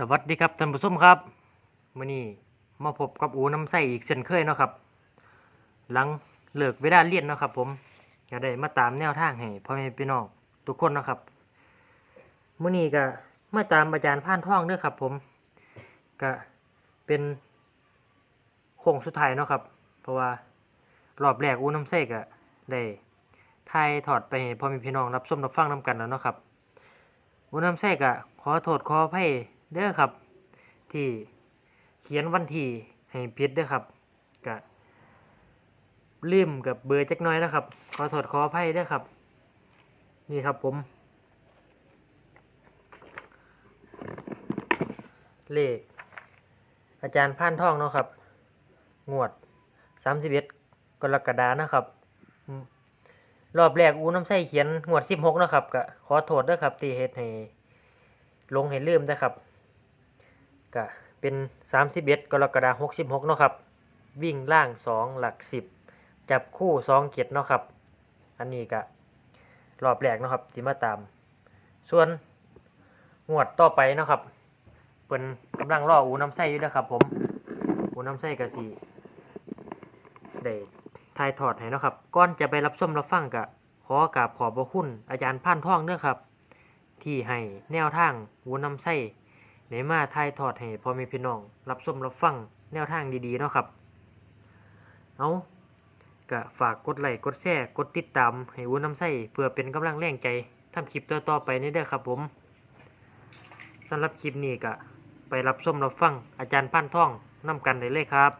สวัสดีครับท่านผู้ชมครับมื้อนี้มาพบกับอูน้ำใสอีกเช่นเคยเนาะครับ หลังเลิกเวลาเรียนเนาะครับ ผมก็ได้มาตามแนวทางให้พ่อแม่พี่น้องทุกคนเนาะครับมื้อนี้ก็มาตามอาจารย์ผ่านท่องเด้อครับ ผมก็เป็นโค้งสุดท้ายเนาะครับ เพราะว่ารอบแรกอูน้ำใสก็ได้ถ่ายถอดไปให้พ่อแม่พี่น้องรับชมรับฟังนํกันแล้วเนาะครับอุน้ำแทรกอะขอโทษขออภัย เด้อครับ ที่เขียนวันที่ให้ผิดเด้อครับกะลืมกับเบอร์จักหน้อยนะครับ ขอโทษขออภัยเด้อครับ นี่ครับผม เลข อาจารย์พานท่องเนาะครับ งวดสามสิบเอ็ดกรกฎานะครับ รอบแรกอูน้ำใส่เขียนงวดสิบหกนะครับก็ขอโทษด้วยครับที่เฮ็ดให้ลงให้ลืมนะครับ ก็เป็นสามสิบเอ็ดกรกฎาหกสิบหกเนาะครับ วิ่งล่างสองหลักสิบจับคู่สองเกียรเนาะครับ อันนี้ก็รอบแรกเนาะครับที่มาตาม ส่วนงวดต่อไปเนาะครับเป็นกำลังรออูน้ำใส่อยู่นะครับ ผมอูน้ำใส่กะสีได้ถ่ายทอดให้เนาะครับก่อนจะไปรับชมรับฟังกะขอกราบขอบพระคุณอาจารย์พันท่องเด้อครับ ที่ให้แนวทางวูน้ำไส้ ในมาถ่ายทอดให้พ่อแม่พี่น้อง รับชมรับฟังแนวทางดีๆเนาะครับ เอากะฝากกดไลค์กดแชร์กดติดตามให้วูนำไส้เพื่อเป็นกำลังแรงใจทำคลิปต่อๆไปนี่เด้อครับผมสำหรับคลิปนี้กะไปรับชมรับฟังอาจารย์พันท่องนำกันได้เลยครับ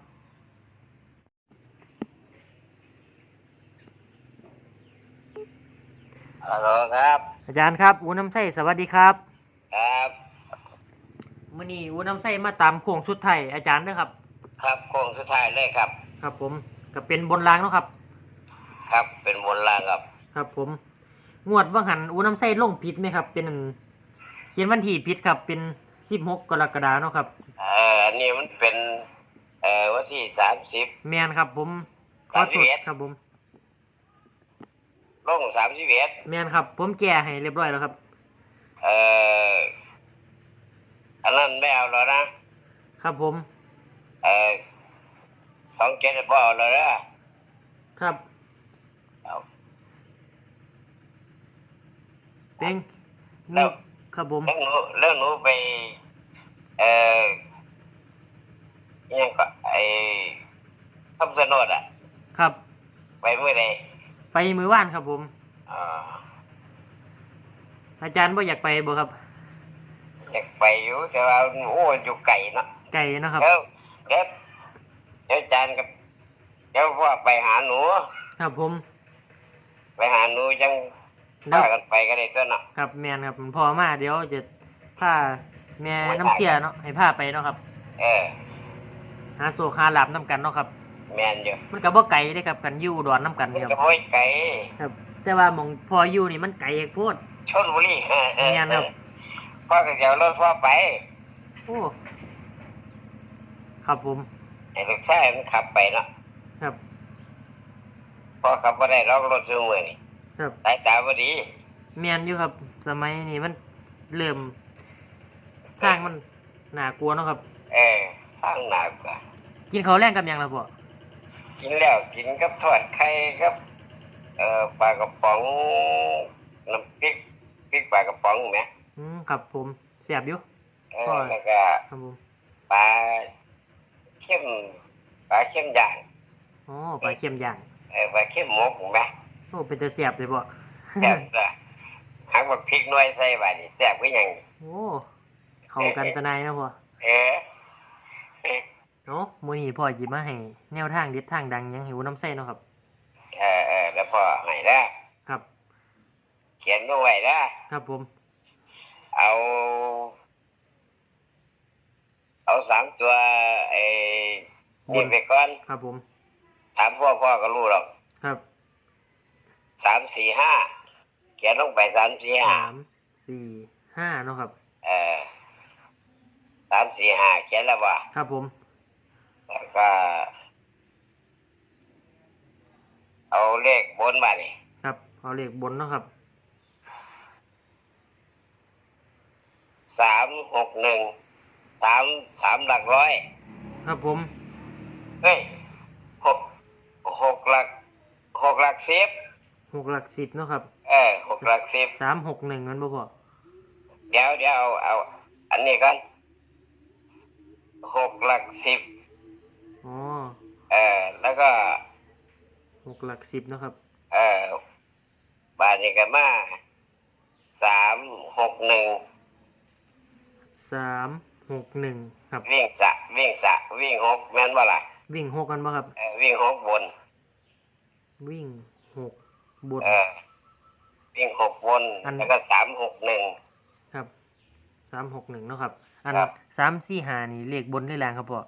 ฮัลโหลครับ อาจารย์ครับอูน้ำไส้สวัสดีครับครับ มื่อนี้อูน้ำไส้มาตามโค้งสุดไทายอาจารย์นะครับ ครับโค้งสุดท้ายเลยครับ ครับ ผมก็เป็นบนรางเนาะครับ ครับ เป็นบนล่างครับ ครับ ผมงวดว่างหันอูน้ำไส้ลงผิดไหมครับ เป็นอันเขียนวันที่ผิดครับ เป็นสิบหกกรกฎาเนาะครับ เอ่ออันนี้มันเป็น เอ่อวันที่สามสิบ แมนครับ ผมขอโทษ31 ครับ ผม ลงสามสิบเอ็ดแมนครับ ผมแก้ให้เรียบร้อยแล้วครับ เอ่อ อันนั้นไม่เอาแล้วนะครับผม เอ่อสองเจ็ดบ่เอาแล้วนะครับเอาเป็นแล้วครับผมแล้วหนูแล้วหนูไป เอ่ออิหยังก็ไอ้คำสนดอะ ครับ ไปเมื่อใดไปมือว่านครับผมอ่าอาจารย์บ่อยากไปบ่ครับ อยากไปอยู่แต่ว่าโอ้อยู่ไกลเนาะไก่เนาะครับ แล้วเดี๋ยวเดี๋ยวอาจารย์กับเดี๋ยวพ่อไปหาหนู ครับผม ไปหาหนูจังแล้วพากันไปก็ได้ตัวเนาะครับแมนครับพอมาเดี๋ยวจะพาแม่น้ำเชียเนาะให้พาไปเนาะครับ เออหาโซคาหลับน้ำกันเนาะครับ แมนอยู่มันก็บ่ไกลเด้ครับกันอยู่อุดอนน้ำกันมันคก็รับบ่ไกลครับ แต่ว่าหมองพออยู่นี่มันไกลโพดชนบุรีเออเออแม่นครับ พ่อก็จะเอารถพ่อไปโอ้ครับผมให้ลูกชายมันขับไปเนาะครับ พ่อขับบ่ได้ล็อกรถซื้อมือนี่ครับสายตาบ่ดีแมนอยู่ครับ สมัยนี้มันเริ่มทางมันน่ากลัวเนาะครับ เออทางหนักกว่ากินข้าวแรงกับหยังล่ะพ่อกินแล้วกินกับทอดไข่กับ เอ่อปลากระป๋องน้ำพริกพริกปลากระป๋องแหม อืมครับผมเสียบอยู่ เออทอดแล้วก็ครับผมปลาเข้มปลาเข้มย่างอ๋อปลาเค็มย่างเออปลาเข้มหมกเห็นไหมโอ้เป็นแต่เสียบเลยพ่อแซ่บจ้ะหักบักพริกหน่วยใส่บาดนี่แซ่บก็ยัง โอ้เข้ากันตะนายนะพ่อเออเออเนาะมื้อนี้พ่อหยิบมาให้แนวทางเด็ดทางดังหยังหิวน้ำใส่เนาะครับ เออเออแล้วพอให้ละครับ เขียนลงไว้ละครับผม เอา เอาสามตัวไอ้นี่ไปก่อนครับผม ถามพ่อพ่อก็รู้หรอกครับสามสี่ห้าเขียนลงไปสามสี่ห้าสามสี่ห้าเนาะครับ เออสามสี่ห้าเขียนแล้วว่าครับผม แล้วก็ เอาเลขบนมานี่ครับ เอาเลขบนเนาะครับ สามหกหนึ่งสามสามหลักร้อยครับผมเฮ้ยหกหกหลักหกหลักสิบหกหลักสิบเนาะครับเออหกหลักสิบสามหกหนึ่งมันบ่พอเดี๋ยวเดี๋ยวเอาเอา อันนี้ก่อนหกหลักสิบอ๋อเออแล้วก็หกหลักสิบเนาะครับ เออบาทนี่ก็มาสามหกหนึ่ง สามหกหนึ่งครับ วิ่งสะวิ่งสะวิ่งหกแม่นว่าล่ะวิ่งหกกันบ่ครับ เออวิ่งหกบน วิ่งหกบน เออ วิ่งหกบนอัน แล้วก็สามหกหนึ่ง ครับสามหกหนึ่งเนาะครับ อันครับ สามสี่หานี่เลขบนได้แรงครับพ่อ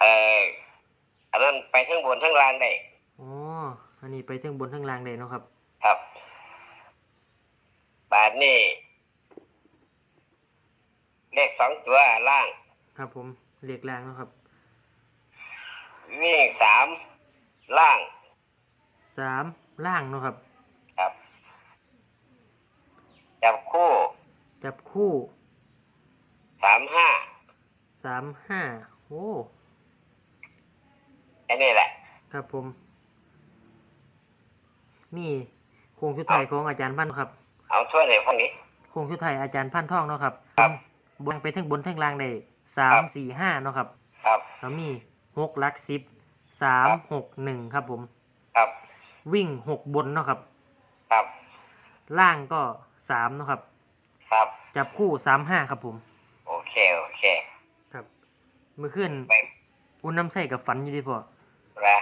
เอออันนั้นไปทั้งบนทั้งล่างได้ อ๋ออันนี้ไปทั้งบนทั้งล่างได้เนาะครับครับบาทนี่เลข สองตัวล่าง ครับผมเลขล่างเนาะครับ วิ่งสามล่าง สามล่างเนาะครับ ครับ จับคู่จับคู่สามห้าสามห้าโอ้อันนี้แหละ ครับผม นี่โครงชุดไทายของอาจารย์พันธุ์ครับ เอาช่วยหน่อยพวกนี้ โครงชุดไทายอาจารย์พันท่องเนาะครับ ครับ บนไปทั้งบนทั้งล่างได้สาครัมบสี่ห้าเนาะครับครับ แล้วมีหกหลักสิบสามหกหนึ่งครับผม ครับ วิ่งหกบนเนาะครับ ครับ ล่างก็สามเนาะครับ ครับ จับคู่สามห้าครับผม โอเค โอเค ครับเมื่อคืนไปอุ่นน้ำใส่กับฝันอยู่ดีพอละ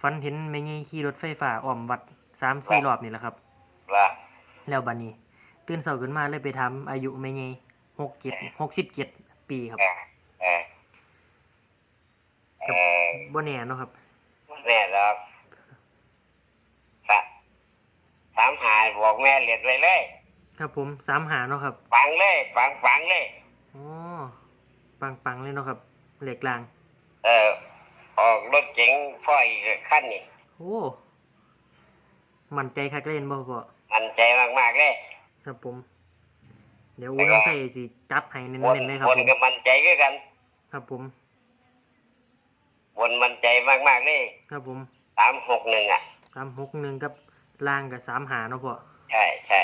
ฝันเห็นไม่งี้ขี่รถไฟฟ้าอ้อมวัดสามสี่รอบนี่แหละครับ ละแล้วบัดนี้ ตื่นเช้าขึ้นมาเลยไปทำอายุไม่งี้ หกเจ็ดหกสิบเจ็ดปีครับเออเออเออบ่แน่เนาะครับ แน่หรอกสะสามหาบอกแม่เรียดเลยเลย ครับผมสามหาเนาะครับฟังเลย ฟังฟังเลย อ๋อปังปังๆเลยเนาะครับ เหล็กลาง เออ ออกรถเก๋งพ่ออีกขั้นนี่โอ้มั่นใจคักเล่นบ่พอมันใจมากๆเลย ครับผม เดี๋ยวอุ่นน้ำใส่สิจัดให้เน้วนนๆเลยครับวนผมกับมันใจคือกันครับผมวนมันใจมากๆเลยครับผมสามหกหนึ่งอะ สามหกหนึ่งกับล่างกับสามหาเนาะพอใช่ใช่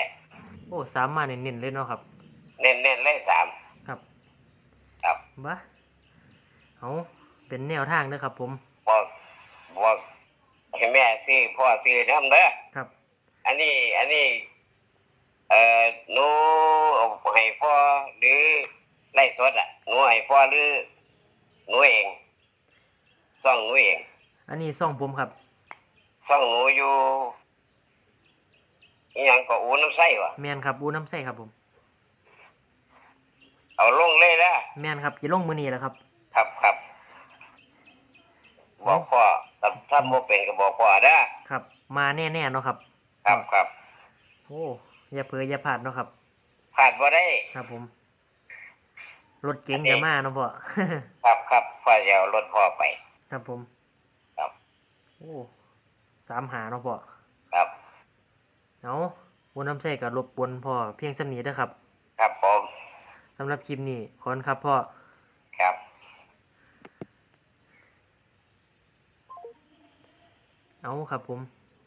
โอ้สามมาเน้นๆเลยเนาะครับ เน้นเน้นๆเลยสาม ครับครับ บ้าเอาเป็นแนวทางเด้อครับ ผม บอกบอกให้แม่ซื้อพ่อซื้อน้ำเด้อครับ อันนี้อันนี้ เอ่อหนูเอาให้พ่อหรือไล่สดอะหนูให้พ่อหรือหนูเองซ่องหนูเองอันนี้ซ่องผมครับซ่องหนูอยู่อหยังก็อูน้ำไส้วะแมนครับอูน้ำใส่ครับผม เอาลงเลยนะแมนครับจะลงมือนี้แหละครับ ครับครับบอกพ่อถ้าถ้าโมเป็นก็บอกพ่อนะครับ มาแน่ๆเนาะครับ ครับครับ โอ้ อย่าเผลออย่าพลาดเนาะครับผ่านบ่ได้ ครับผม รถเก๋งจะมาเนาะพ่อ ครับครับพ่อจะเอารถพ่อไป ครับผมครับ โอ้สามหาเนาะพ่อครับเอาวนน้ำใส่กับรบกวนพ่อเพียงสำนีนะครับ ครับผมสำหรับคลิปนี้ขอบคุณครับพ่อ ครับ เอาครับผม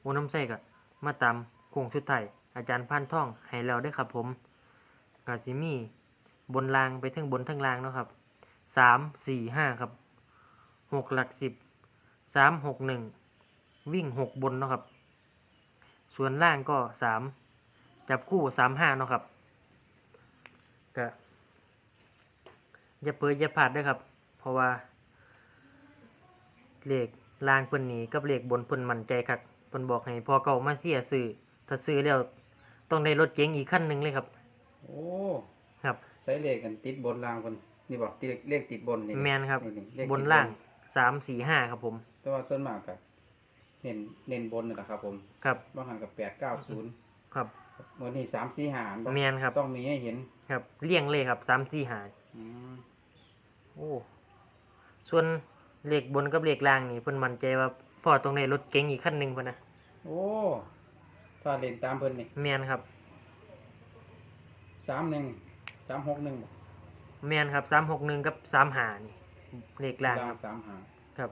วนน้ำใส่กับมาตามโค้งชุดไทย อาจารย์พันท่องให้เราได้ครับผมกาซิมีบนรางไปทั้งบนทั้งรางเนาะครับสามสี่ห้าครับหกหลักสิบสามหกหนึ่งวิ่งหกบนเนาะครับ ส่วนล่างก็สามจับคู่สามห้าเนาะครับก็อย่าเปิดอย่าพลาดด้วยครับ เพราะว่าเลขล่างเพิ่นนี่กับเลขบนเพิ่นมั่นใจคักเพิ่นบอกให้พอเก่ามาเสียซื้อถ้าซื้อแล้ว ต้องได้รถเก๋งอีกคันหนึงเลยครับ โอ้ครับ ใช้เลขกันติดบนล่างคนนี่บอกติดเลขติดบนนี่แมนครับนี่เลขติดบนล่างสามสี่ห้าครับผม แต่ว่าส่วนมากกับเน้นเน้นบนนี่แหละครับ ผมครับบางหันกับแปดเก้าศูนย์ครับวันนี้สามสี่หารแมนครับ ต้องมีให้เห็นครับเลี่ยงเลยครับสามสี่ห้าอืมโอ้ส่วนเลขบนกับเลขล่างนี่เพิ่นมั่นใจว่าพ่อต้องได้รถเก๋งอีกคันหนึงพุ่นนะโอ้ ถ้าเล่นตามเพิ่นนี่แมนครับ สามหนึ่งสามหกหนึ่งแมนครับสามหกหนึ่งกับสามหานี่เลขล่างล่าคงรับสามหาครับ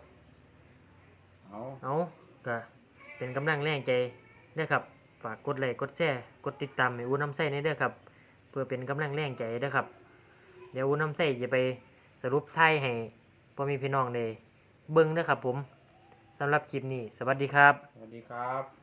เอาเอาก็เป็นกำลังแรงใจเด้อครับฝากกดไลค์กดแชร์กดติดตามให้อูน้ำไส้ในเด้อครับ เพื่อเป็นกำลังแรงใจเด้อครับ เดี๋ยวอูน้ำไส้จะไปสรุปไทายให้พ่อแมีพี่น้องได้เบิ่งเด้อครับ ผมสำหรับคลิปนี้ สวัสดีครับ สวัสดีครับ